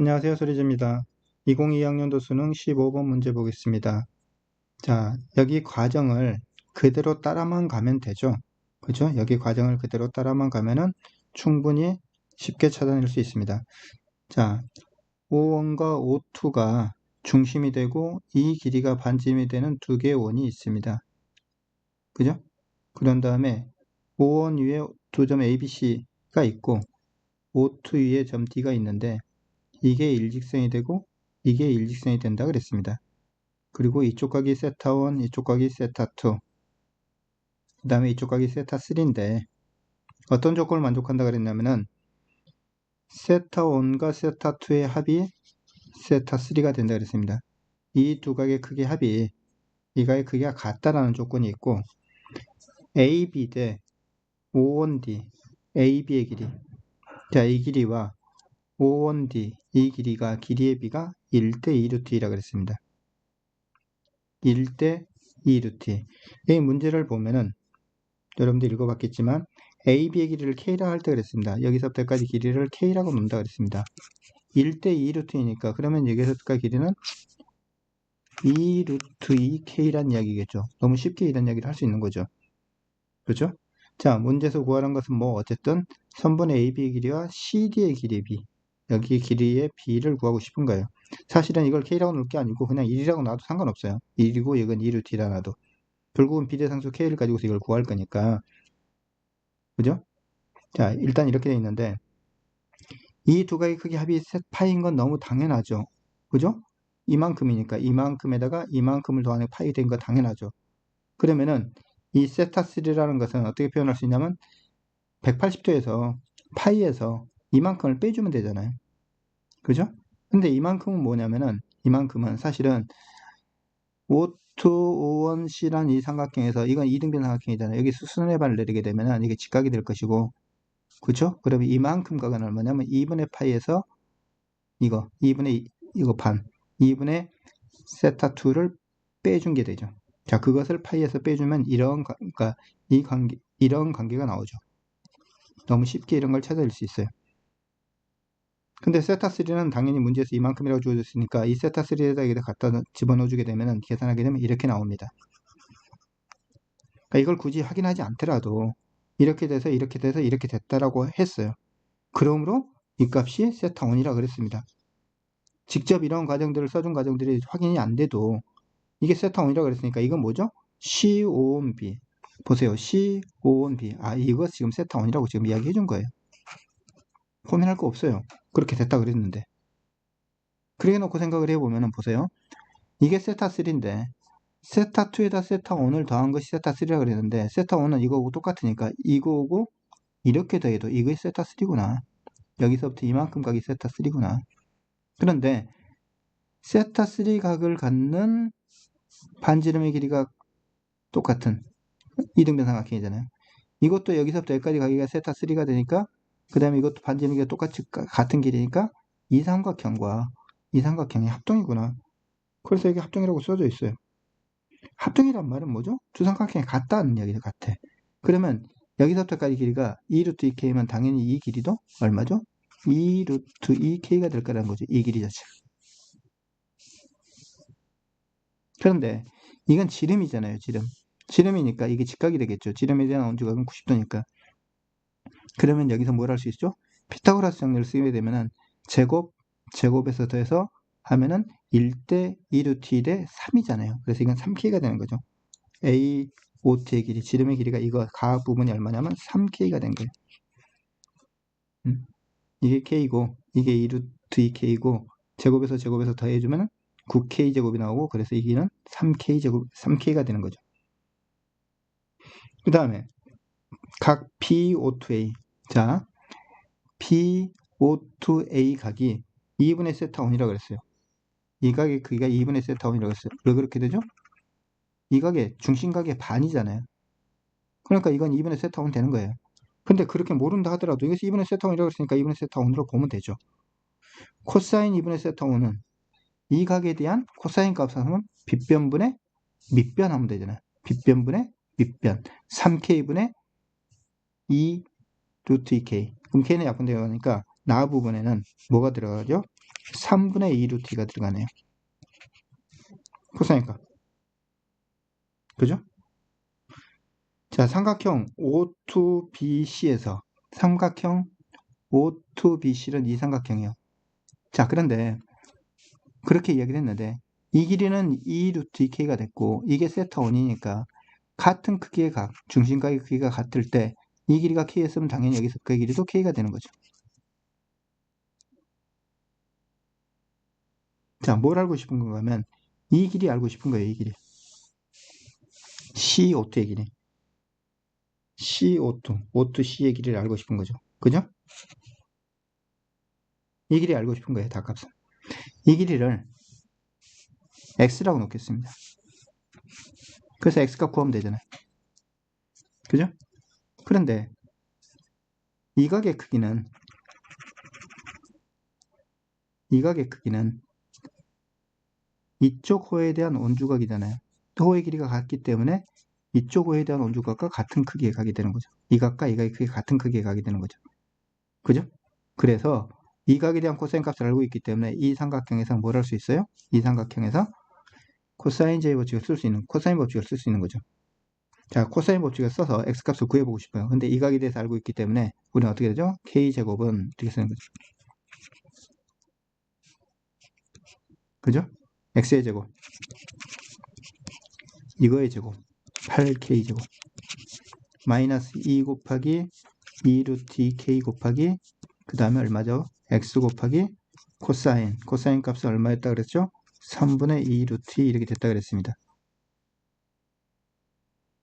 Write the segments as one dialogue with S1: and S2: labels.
S1: 안녕하세요. 소리지입니다. 2022학년도 수능 15번 문제 보겠습니다. 자, 여기 과정을 그대로 따라만 가면 되죠. 그죠? 여기 과정을 그대로 따라만 가면은 충분히 쉽게 찾아낼 수 있습니다. 자, O1과 O2가 중심이 되고 이 길이가 반지름이 되는 두 개의 원이 있습니다. 그죠? 그런 다음에 O1 위에 두 점 ABC가 있고 O2 위에 점 D가 있는데 이게 일직선이 되고 이게 일직선이 된다 그랬습니다. 그리고 이쪽 각이 세타1, 이쪽 각이 세타2 그 다음에 이쪽 각이 세타3인데 어떤 조건을 만족한다 그랬냐면은 세타1과 세타2의 합이 세타3가 된다 그랬습니다. 이 두 각의 크기 합이 이 각의 크기가 같다라는 조건이 있고 AB 대 5원D AB의 길이 자 이 길이와 5원D 이 길이가 길이의 비가 1대 2루트 2라 그랬습니다. 1대 2루트 이 문제를 보면은 여러분들 읽어봤겠지만 AB의 길이를 K라 할 때 그랬습니다. 여기서부터 까지 길이를 K라고 놓는다 그랬습니다. 1대 2루트이니까 그러면 여기서부터까지 길이는 2루트 2K란 이야기겠죠. 너무 쉽게 이런 이야기를 할 수 있는 거죠. 그렇죠? 자, 문제에서 구하는 것은 뭐 어쨌든 선분의 AB의 길이와 CD의 길이 B 여기 길이의 B를 구하고 싶은 거예요. 사실은 이걸 K라고 놓을 게 아니고 그냥 1이라고 놔도 상관없어요. 1이고 이건 2루트라 놔도. 결국은 비대상수 K를 가지고서 이걸 구할 거니까. 그죠? 자, 일단 이렇게 돼 있는데 이 두 가지 크기 합이 셋 파인 건 너무 당연하죠. 그죠? 이만큼이니까 이만큼에다가 이만큼을 더하는 파이 된 거 당연하죠. 그러면은 이 세타3라는 것은 어떻게 표현할 수 있냐면 180도에서 파이에서 이만큼을 빼주면 되잖아요. 그죠? 근데 이만큼은 뭐냐면은 이만큼은 사실은 5, 2, 5, 1, C란 이 삼각형에서 이건 이등변 삼각형이잖아요. 여기 수순의 반을 내리게 되면은 이게 직각이 될 것이고 그죠? 그러면 이만큼 각은 얼마냐면 2분의 파이에서 이거 2분의 이거 반 2분의 세타 2를 빼준 게 되죠. 자, 그것을 파이에서 빼주면 이런 그러니까 이 관계 이런 관계가 나오죠. 너무 쉽게 이런 걸 찾아낼 수 있어요. 근데 세타3는 당연히 문제에서 이만큼이라고 주어졌으니까 이 세타3에다 여기다 갖다 집어넣어주게 되면 계산하게 되면 이렇게 나옵니다. 그러니까 이걸 굳이 확인하지 않더라도 이렇게 돼서 이렇게 돼서 이렇게 됐다라고 했어요. 그러므로 이 값이 세타1이라 그랬습니다. 직접 이런 과정들을 써준 과정들이 확인이 안 돼도 이게 세타1이라 그랬으니까 이건 뭐죠? C5원B 보세요. C5원B 아 이거 지금 세타1이라고 지금 이야기해 준 거예요. 고민할 거 없어요. 그렇게 됐다 그랬는데. 그래 놓고 생각을 해보면 보세요. 이게 세타3인데 세타2에다 세타1을 더한 것이 세타3라 그랬는데 세타1은 이거하고 똑같으니까 이거고 이렇게 더해도 이게 세타3구나. 여기서부터 이만큼 각이 세타3구나. 그런데 세타3 각을 갖는 반지름의 길이가 똑같은 이등변 삼각형이잖아요. 이것도 여기서부터 여기까지 가기가 세타3가 되니까 그 다음에 이것도 반지름이 똑같이 같은 길이니까 이 삼각형과 이 삼각형이 합동이구나. 그래서 여기 합동이라고 써져 있어요. 합동이란 말은 뭐죠? 두 삼각형이 같다는 이야기죠. 같아. 그러면 여기서부터까지 길이가 2루트 2k면 당연히 이 길이도 얼마죠? 2루트 2k가 될 거라는 거죠. 이 길이 자체. 그런데 이건 지름이잖아요. 지름. 지름이니까 이게 직각이 되겠죠. 지름에 대한 원주각은 90도니까. 그러면 여기서 뭘 할 수 있죠? 피타고라스 정리를 쓰게 되면은 제곱, 제곱에서 더해서 하면은 1대 2루트 1대 3이잖아요. 그래서 이건 3K가 되는 거죠. A, OT의 길이, 지름의 길이가 이거 가 부분이 얼마냐면 3K가 된 거예요. 음. 이게 K고, 이게 2루트 2K고, 제곱에서 제곱에서 더해주면 9K 제곱이 나오고, 그래서 이기는 3K 제곱, 3K가 되는 거죠. 그 다음에 각 PO2A 자 PO2A 각이 2분의 세타1이라고 그랬어요. 이 각의 크기가 2분의 세타1이라고 했어요. 왜 그렇게 되죠? 이 각의 중심각의 반이잖아요. 그러니까 이건 2분의 세타1 되는 거예요. 근데 그렇게 모른다 하더라도 이것이 2분의 세타1이라고 했으니까 2분의 세타1으로 보면 되죠. 코사인 2분의 세타1은 이 각에 대한 코사인 값을 하면 빗변분의 밑변 하면 되잖아요. 빗변분의 밑변 3k분의 2 루트 2k 그럼 k는 약분되어 가니까 나 부분에는 뭐가 들어가죠? 3분의 2 루트 2가 들어가네요. 코사인 값. 그죠? 자, 삼각형 O2BC에서 삼각형 O2BC는 이 삼각형이요. 자, 그런데 그렇게 이야기를 했는데 이 길이는 2 루트 2K가 됐고 이게 세타 1이니까 같은 크기의 각, 중심각의 크기가 같을 때 이 길이가 K였으면 당연히 여기서 그 길이도 K가 되는 거죠. 자, 뭘 알고 싶은 건가 하면 이 길이 알고 싶은 거예요, 이 길이. CO2의 길이. CO2, O2C의 길이를 알고 싶은 거죠. 그죠? 이 길이 알고 싶은 거예요, 닭값은. 이 길이를 x라고 놓겠습니다. 그래서 x값 구하면 되잖아요. 그죠? 그런데 이 각의 크기는 이 각의 크기는 이쪽 호에 대한 온주각이잖아요. 호의 길이가 같기 때문에 이쪽 호에 대한 온주각과 같은 크기의 각이 되는 거죠. 이 각과 이 각의 크기가 같은 크기의 각이 되는 거죠. 그죠? 그래서 이 각에 대한 코사인 값을 알고 있기 때문에 이 삼각형에서 뭘 할 수 있어요? 이 삼각형에서 코사인 제의 법칙을 쓸 수 있는 코사인 법칙을 쓸 수 있는 거죠. 자, 코사인 법칙을 써서 x 값을 구해보고 싶어요. 근데 이 각에 대해서 알고 있기 때문에 우리는 어떻게 되죠? k 제곱은 어떻게 쓰는 거죠? 그죠? x의 제곱 이거의 제곱 8k 제곱 마이너스 2 곱하기 2 루트 2k 곱하기 그 다음에 얼마죠? x 곱하기 코사인 코사인 값은 얼마였다 그랬죠? 3분의 2 루트 2 이렇게 됐다 그랬습니다.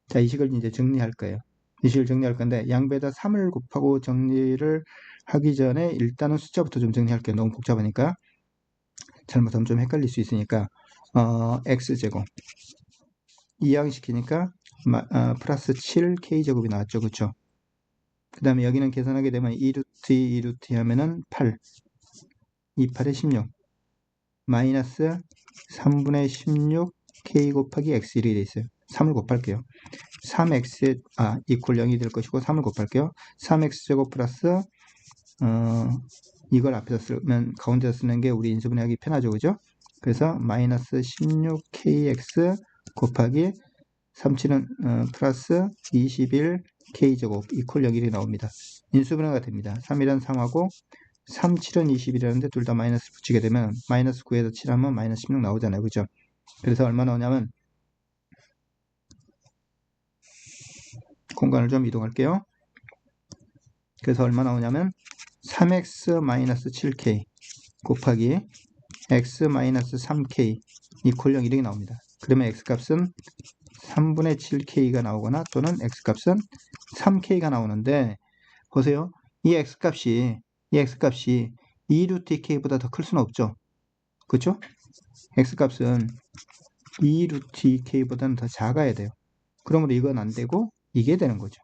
S1: 자, 이 식을 이제 정리할 거예요. 이 식을 정리할 건데 양배에다 3을 곱하고 정리를 하기 전에 일단은 숫자부터 좀 정리할게요. 너무 복잡하니까 잘못하면 좀 헷갈릴 수 있으니까 어, x제곱 이항시키니까 어, 플러스 7k제곱이 나왔죠. 그쵸? 그 다음에 여기는 계산하게 되면 2루트 2, 2루트 2 하면은 8 2, 8에 16 마이너스 3분의 16 k 곱하기 x 1이 돼 있어요. 3을 곱할게요. 3x 아 이퀄 0이 될 것이고 3을 곱할게요. 3x제곱 플러스 어, 이걸 앞에서 쓰면 가운데서 쓰는 게 우리 인수분해하기 편하죠. 그죠? 그래서 마이너스 16kx 곱하기 37은 어, 플러스 21k제곱 이퀄 0일이 나옵니다. 인수분해가 됩니다. 3일은 3하고 3, 7은 20이라는데 둘 다 마이너스 붙이게 되면 마이너스 9에서 7하면 마이너스 16 나오잖아요. 그죠? 그래서 얼마 나오냐면 공간을 좀 이동할게요. 그래서 얼마 나오냐면 3x-7k 곱하기 x-3k 이퀄 0 이렇게 나옵니다. 그러면 x값은 3분의 7k가 나오거나 또는 x값은 3k가 나오는데 보세요. 이 x값이 이 x값이 2루트 k보다 더 클 수는 없죠. 그렇죠? x값은 2루트 k보다는 더 작아야 돼요. 그러므로 이건 안 되고 이게 되는 거죠.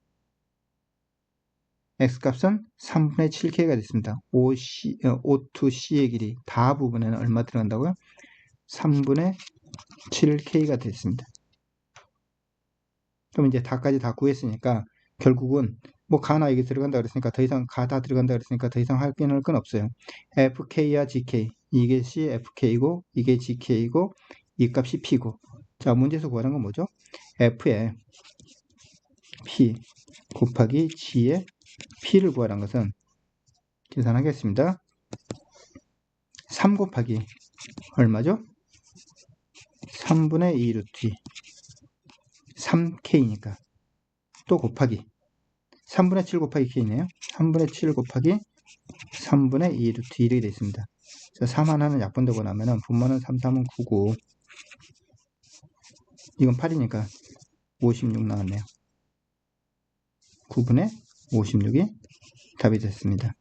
S1: x값은 3분의 7k가 됐습니다. 5C, 5-C의 어, 길이 다 부분에는 얼마 들어간다고요? 3분의 7k가 됐습니다. 그럼 이제 다까지 다 구했으니까 결국은 뭐 가나 이게 들어간다 그랬으니까 더 이상 가 다 들어간다 그랬으니까 더 이상 할게는 건 없어요. fk와 gk 이게 c fk이고 이게 gk이고 이 값이 p고 자 문제에서 구하는 건 뭐죠? f에 p 곱하기 g의 p를 구하라는 것은 계산하겠습니다. 3 곱하기 얼마죠? 3분의 2 루트 2 3k니까 또 곱하기 3분의 7 곱하기 k네요. 3분의 7 곱하기 3분의 2 루트 1이 되어 있습니다. 자, 3 하나는 약분되고 나면은 분모는 3, 3은 9고 이건 8이니까 56 나왔네요. 9분의 56이 답이 됐습니다.